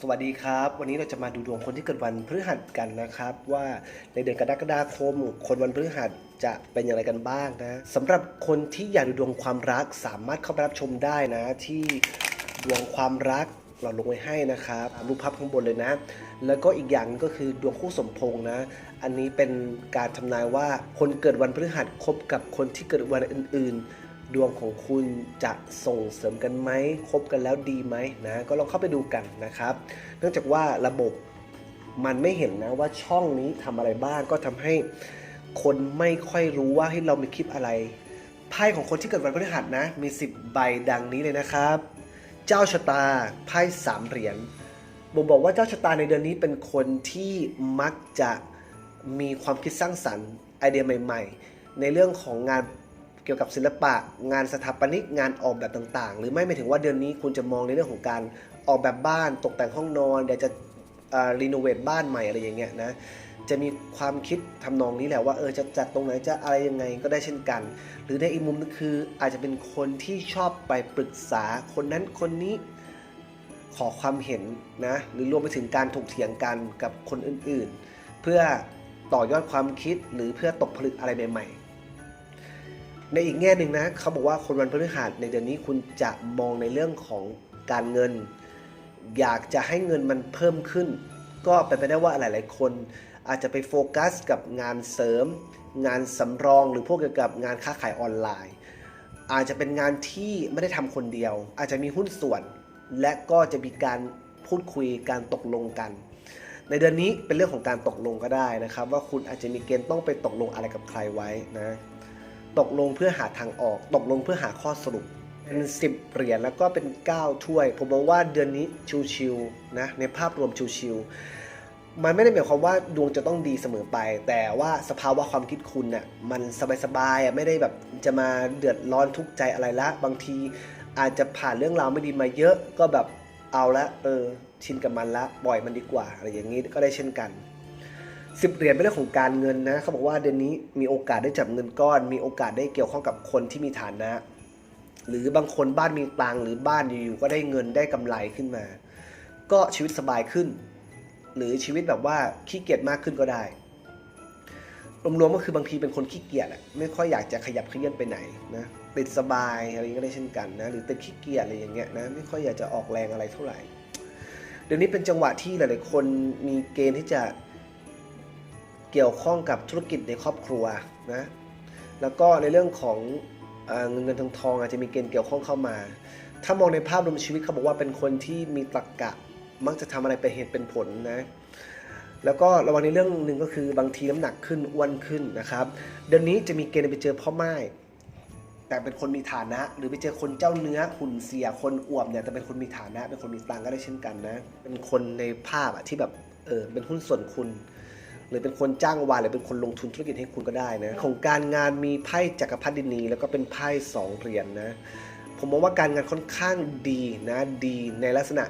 สวัสดีครับ วันนี้เราจะมาดูดวงคนที่เกิดวันพฤหัสกันนะครับ ว่าในเดือนกรกฎาคม คนวันพฤหัสจะเป็นอย่างไรกันบ้างนะสำหรับคนที่อยากดูดวงความรักสามารถเข้าไปรับชมได้นะ ที่ดวงความรักเราลงไว้ให้นะครับรูปภาพข้างบนเลยนะ แล้วก็อีกอย่างก็คือดวงคู่สมพงษ์นะ อันนี้เป็นการทำนายว่าคนเกิดวันพฤหัสคบกับคนที่เกิดวันอื่น ๆ ดวงของคุณจะส่งเสริมกันไหมคบกันแล้วดีไหมนะก็ลองเข้าไปดูกันนะครับ เนื่องจากว่าระบบมันไม่เห็นนะว่าช่องนี้ทำอะไรบ้างก็ทำให้คนไม่ค่อยรู้ว่าให้เรามีคลิปอะไรไพ่ของคนที่เกิดวันพฤหัสนะ มี 10 ใบดังนี้เลยนะครับ เจ้าชะตาไพ่สามเหรียญบ่งบอกว่าเจ้าชะตาในเดือนนี้เป็นคนที่มักจะมีความคิดสร้างสรรค์ไอเดียใหม่ ๆ ในเรื่องของงาน เกี่ยวกับศิลปะ งานสถาปนิกงานออกแบบต่างๆ หรือไม่หมายถึงว่าเดือนนี้คุณจะมองในเรื่องของการออกแบบบ้าน ตกแต่งห้องนอนเดี๋ยวจะรีโนเวทบ้านใหม่อะไรอย่างเงี้ยนะจะมีความคิดทำนองนี้แหละว่าเออจะจัดตรงไหนจะอะไรยังไงก็ได้เช่นกัน หรือในอีกมุมนึงคืออาจจะเป็นคนที่ชอบไปปรึกษาคนนั้นคนนี้ขอความเห็นนะหรือรวมไปถึงการถกเถียงกันกับคนอื่นๆ เพื่อต่อยอดความคิดหรือเพื่อตกผลึกอะไรใหม่ๆ ในอีกแง่หนึ่งนะเขาบอกว่าคนวันพฤหัสในเดือนนี้คุณจะมองในเรื่องของการเงิน อยากจะให้เงินมันเพิ่มขึ้น ก็เป็นไปได้ว่าหลาย ๆ คนอาจจะไปโฟกัสกับงานเสริม งานสำรองหรือพวกเกี่ยวกับงานค้าขายออนไลน์ อาจจะเป็นงานที่ไม่ได้ทำคนเดียว อาจจะมีหุ้นส่วน และก็จะมีการพูดคุยการตกลงกัน ในเดือนนี้เป็นเรื่องของการตกลงก็ได้นะครับ ว่าคุณอาจจะมีเกณฑ์ต้องไปตกลงอะไรกับใครไว้นะ ตกลงเพื่อหาทางออก ตกลงเพื่อหาข้อสรุป เป็นสิบเหรียญแล้วก็เป็น9ถ้วย ผมมองว่าเดือนนี้ชิวๆนะในภาพรวมชิวๆมันไม่ได้หมายความว่าดวงจะต้องดีเสมอไป แต่ว่าสภาวะความคิดคุณน่ะมันสบายๆอะไม่ได้แบบจะมาเดือดร้อนทุกข์ใจอะไรละ บางทีอาจจะผ่านเรื่องราวไม่ดีมาเยอะก็แบบเอาละเออชินกับมันละปล่อยมันดีกว่าอะไรอย่างนี้ก็ได้เช่นกัน สิบเหรียญเป็นเรื่องของการเงินนะเขาบอกว่าเดือนนี้มีโอกาสได้จับเงินก้อน มีโอกาสได้เกี่ยวข้องกับคนที่มีฐานะ หรือบางคนบ้านมีตังหรือบ้านอยู่ๆก็ได้เงินได้กำไรขึ้นมา ก็ชีวิตสบายขึ้น หรือชีวิตแบบว่าขี้เกียจมากขึ้นก็ได้รวมๆก็คือบางทีเป็นคนขี้เกียจอะไม่ค่อยอยากจะขยับเขยื่อนไปไหนนะติดสบายอะไรก็ได้เช่นกันนะหรือติดขี้เกียจอะไรอย่างเงี้ยนะไม่ค่อยอยากจะออกแรงอะไรเท่าไหร่ เดี๋ยวนี้เป็นจังหวะที่หลายๆคนมีเกณฑ์ที่จะ เกี่ยวข้องกับธุรกิจในครอบครัวนะแล้วก็ในเรื่องของเงินเงินทองทองอาจจะมีเกณฑ์เกี่ยวข้องเข้ามา ถ้ามองในภาพรวมชีวิตเขาบอกว่าเป็นคนที่มีตรรกะมักจะทำอะไรเป็นเหตุเป็นผลนะแล้วก็ระวังในเรื่องหนึ่งก็คือบางทีน้ำหนักขึ้นอ้วนขึ้นนะครับ เดือนนี้จะมีเกณฑ์ไปเจอพ่อไม้แต่เป็นคนมีฐานะ หรือไปเจอคนเจ้าเนื้อหุ่นเสียคนอ้วบเนี่ยแต่เป็นคนมีฐานะ เป็นคนมีตังก็ได้เช่นกันนะ เป็นคนในภาพอะที่แบบเออเป็นหุ้นส่วนคุณ หรือเป็นคนจ้างวานหรือเป็นคนลงทุนธุรกิจให้คุณก็ได้นะของการงานมีไพ่จักรพรรดินีแล้วก็เป็นไพ่สองเหรียญนนะผมมองว่าการงานค่อนข้างดีนะดีในลักษณะ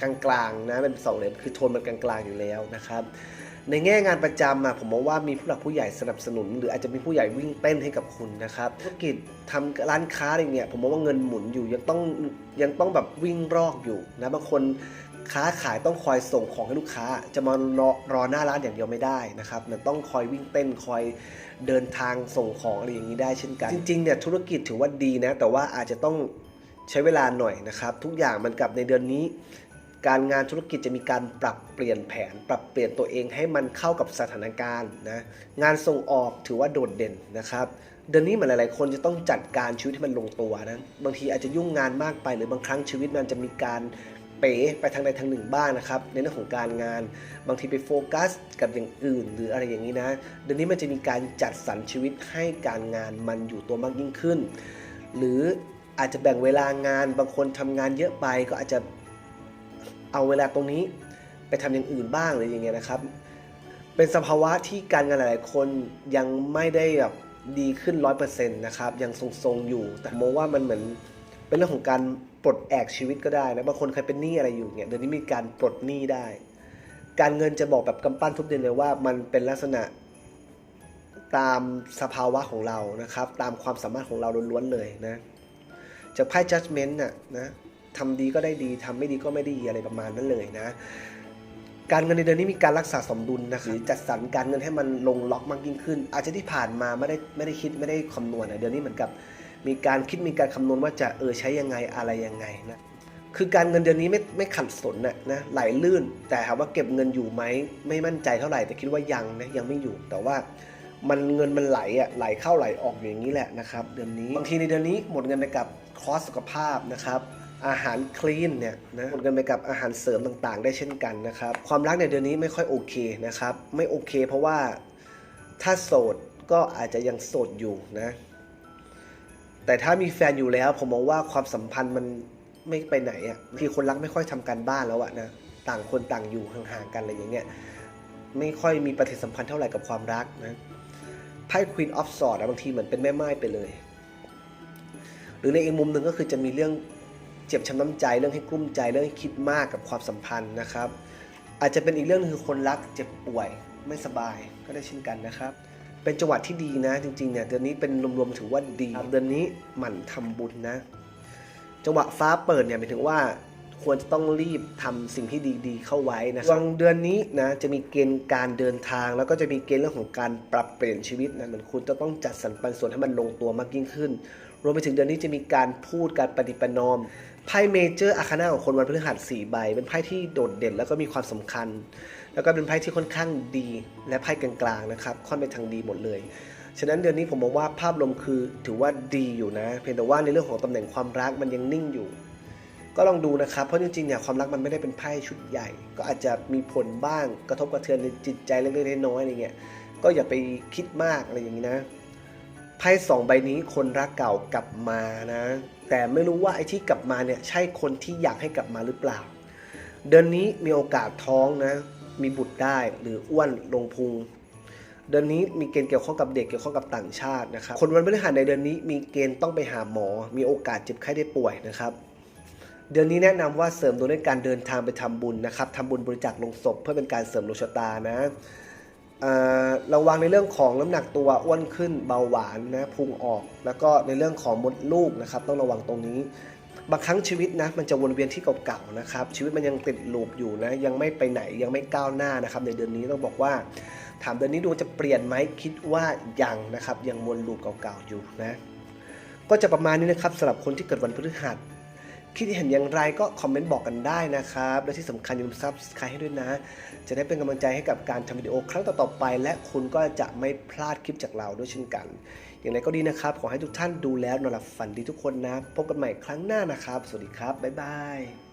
กลางๆนะเป็นสองเหรียญคือโทนมันกลางๆอยู่แล้วนะครับ ในแง่งานประจำอะผมมองว่ามีผู้หลักผู้ใหญ่สนับสนุน หรืออาจจะมีผู้ใหญ่วิ่งเต้นให้กับคุณนะครับธุรกิจทำร้านค้าอะไรเงี้ยผมมองว่าเงินหมุนอยู่ยังต้องยังต้องแบบวิ่งรอกอยู่นะบางคนค้าขายต้องคอยส่งของให้ลูกค้า จะมารอรอหน้าร้านอย่างเดียวไม่ได้นะครับมันต้องคอยวิ่งเต้นคอยเดินทางส่งของอะไรอย่างนี้ได้เช่นกัน จริงๆเนี่ยธุรกิจถือว่าดีนะ แต่ว่าอาจจะต้องใช้เวลาหน่อยนะครับ ทุกอย่างมันกลับในเดือนนี้ การงานธุรกิจจะมีการปรับเปลี่ยนแผน ปรับเปลี่ยนตัวเองให้มันเข้ากับสถานการณ์นะงานส่งออกถือว่าโดดเด่นนะครับเดือนนี้เหมือนหลายๆ คนจะต้องจัดการชีวิตให้มันลงตัวนะบางทีอาจจะยุ่งงานมากไปหรือบางครั้งชีวิตมันจะมีการเป๋ไปทางใดทางหนึ่งบ้างนะครับ ในเรื่องของการงานบางทีไปโฟกัสกับอย่างอื่น หรืออะไรอย่างนี้นะเดือนนี้มันจะมีการจัดสรรชีวิตให้การงานมันอยู่ตัวมากยิ่งขึ้น หรืออาจจะแบ่งเวลางานบางคนทำงานเยอะไปก็อาจจะ เอาเวลาตรงนี้ไปทำอย่างอื่นบ้างหรืออย่างเงี้ยนะครับ เป็นสภาวะที่การงานหลาย ๆ คนยังไม่ได้แบบดีขึ้นร้อยเปอร์เซ็นต์นะครับยังทรงๆอยู่ แต่มองว่ามันเหมือนเป็นเรื่องของการปลดแอกชีวิตก็ได้นะบางคนเคยเป็นหนี้อะไรอยู่เนี่ยเดี๋ยวนี้มีการปลดหนี้ได้ การเงินจะบอกแบบกำปั้นทุบดินเลยว่า มันเป็นลักษณะตามสภาวะของเรานะครับ ตามความสามารถของเราล้วนๆเลยนะจากไพ่ judgment น่ะนะ ทำดีก็ได้ดีทำไม่ดีก็ไม่ดีอะไรประมาณนั้นเลยนะ การเงินในเดือนนี้มีการรักษาสมดุลนะครับหรือจัดสรรการเงินให้มันลงล็อกมากยิ่งขึ้น อาจจะที่ผ่านมาไม่ได้ไม่ได้คิดไม่ได้คำนวณนะเดือนนี้เหมือนกับ มีการคิดมีการคำนวณว่าจะเออใช้ยังไงอะไรยังไงนะคือการเงินเดือนนี้ไม่ไม่ขัดสนนะนะไหลลื่น แต่ถามว่าเก็บเงินอยู่ไหมไม่มั่นใจเท่าไหร่แต่คิดว่ายังนะยังไม่อยู่แต่ว่ามันเงินมันไหลอะไหลเข้าไหลออกอยู่อย่างนี้แหละนะครับ เดือนนี้บางทีในเดือนนี้หมดเงินไปกับคอสสุขภาพนะครับ อาหารคลีนเนี่ยนะมดเงินไปกับอาหารเสริมต่างๆ ได้เช่นกันนะครับ ความรักในเดือนนี้ไม่ค่อยโอเคนะครับ ไม่โอเค เพราะว่าถ้าโสดก็อาจจะยังโสดอยู่นะ แต่ถ้ามีแฟนอยู่แล้ว ผมมองว่าความสัมพันธ์มันไม่ไปไหนอะบางทีคนรักไม่ค่อยทำการบ้านแล้วอะนะ ต่างคนต่างอยู่ห่างๆกันอะไรอย่างเงี้ย ไม่ค่อยมีปฏิสัมพันธ์เท่าไหร่กับความรักนะ ไพ่ Queen of Swords อะบางทีเหมือนเป็นแม่ไม้ไปเลย หรือในอีกมุมหนึ่งก็คือจะมีเรื่อง เจ็บช้ำน้ำใจเรื่องให้กลุ้มใจเรื่องให้คิดมากกับความสัมพันธ์นะครับ อาจจะเป็นอีกเรื่องหนึงคือคนรักเจ็บป่วยไม่สบายก็ได้เช่นกันนะครับ เป็นจังหวะที่ดีนะ จริงๆเนี่ยเดือนนี้เป็นรวมๆถือว่าดีเดือนนี้หมั่นทำบุญนะ จังหวะฟ้าเปิดเนี่ยหมายถึงว่าควรจะต้องรีบทำสิ่งที่ดีๆ เข้าไว้นะวังเดือนนี้นะจะมีเกณฑ์การเดินทาง แล้วก็จะมีเกณฑ์เรื่องของการปรับเปลี่ยนชีวิตนะเหมือนคุณจะต้องจัดสรรปันส่วนให้มันลงตัวมากยิ่งขึ้น รวมไปถึงเดือนนี้จะมีการพูดการปฏิประนอม ไพ่เมเจอร์อาคานาของคนวันพฤหัสสี่ใบ เป็นไพ่ที่โดดเด่นแล้วก็มีความสำคัญ แล้วก็เป็นไพ่ที่ค่อนข้างดี และไพ่กลางๆนะครับ ค่อนไปทางดีหมดเลย ฉะนั้นเดือนนี้ผมมองว่าภาพรวมคือถือว่าดีอยู่นะ เพียงแต่ว่าในเรื่องของตำแหน่งความรักมันยังนิ่งอยู่ ก็ลองดูนะครับ เพราะจริงๆเนี่ยความรักมันไม่ได้เป็นไพ่ชุดใหญ่ ก็อาจจะมีผลบ้าง กระทบกระเทือนในจิตใจเล็กๆน้อยๆอะไรเงี้ย ก็อย่าไปคิดมากอะไรอย่างนี้นะ ไพ่สองใบนี้คนรักเก่ากลับมานะ แต่ไม่รู้ว่าไอ้ที่กลับมาเนี่ยใช่คนที่อยากให้กลับมาหรือเปล่า เดือนนี้มีโอกาสท้องนะ มีบุตรได้หรืออ้วนลงพุง เดือนนี้มีเกณฑ์เกี่ยวข้องกับเด็กเกี่ยวข้องกับต่างชาตินะครับ คนวันพฤหัสในเดือนนี้มีเกณฑ์ต้องไปหาหมอ มีโอกาสเจ็บไข้ได้ป่วยนะครับเดือนนี้แนะนำว่าเสริมดวงด้วยการเดินทางไปทำบุญนะครับทำบุญบริจาคลงศพเพื่อเป็นการเสริมดวงชะตานะ ระวังในเรื่องของน้ำหนักตัวอ้วนขึ้นเบาหวานนะพุงออก แล้วก็ในเรื่องของมดลูกนะครับ ต้องระวังตรงนี้ บางครั้งชีวิตนะมันจะวนเวียนที่เก่าๆนะครับ ชีวิตมันยังติดลูปอยู่นะยังไม่ไปไหนยังไม่ก้าวหน้านะครับ ในเดือนนี้ต้องบอกว่า ถามเดือนนี้ดวงจะเปลี่ยนไหมคิดว่ายังนะครับ ยังวนลูปเก่าๆอยู่นะ ก็จะประมาณนี้นะครับสำหรับคนที่เกิดวันพฤหัส คิดเห็นอย่างไรก็คอมเมนต์บอกกันได้นะครับ และที่สำคัญอย่าลืมซับสไครต์ให้ด้วยนะ จะได้เป็นกำลังใจให้กับการทำวิดีโอครั้งต่อๆไป และคุณก็จะไม่พลาดคลิปจากเราด้วยเช่นกัน อย่างไรก็ดีนะครับ ขอให้ทุกท่านดูแล้วนอนหลับฝันดีทุกคนนะ พบกันใหม่ครั้งหน้านะครับ สวัสดีครับ บ๊ายบาย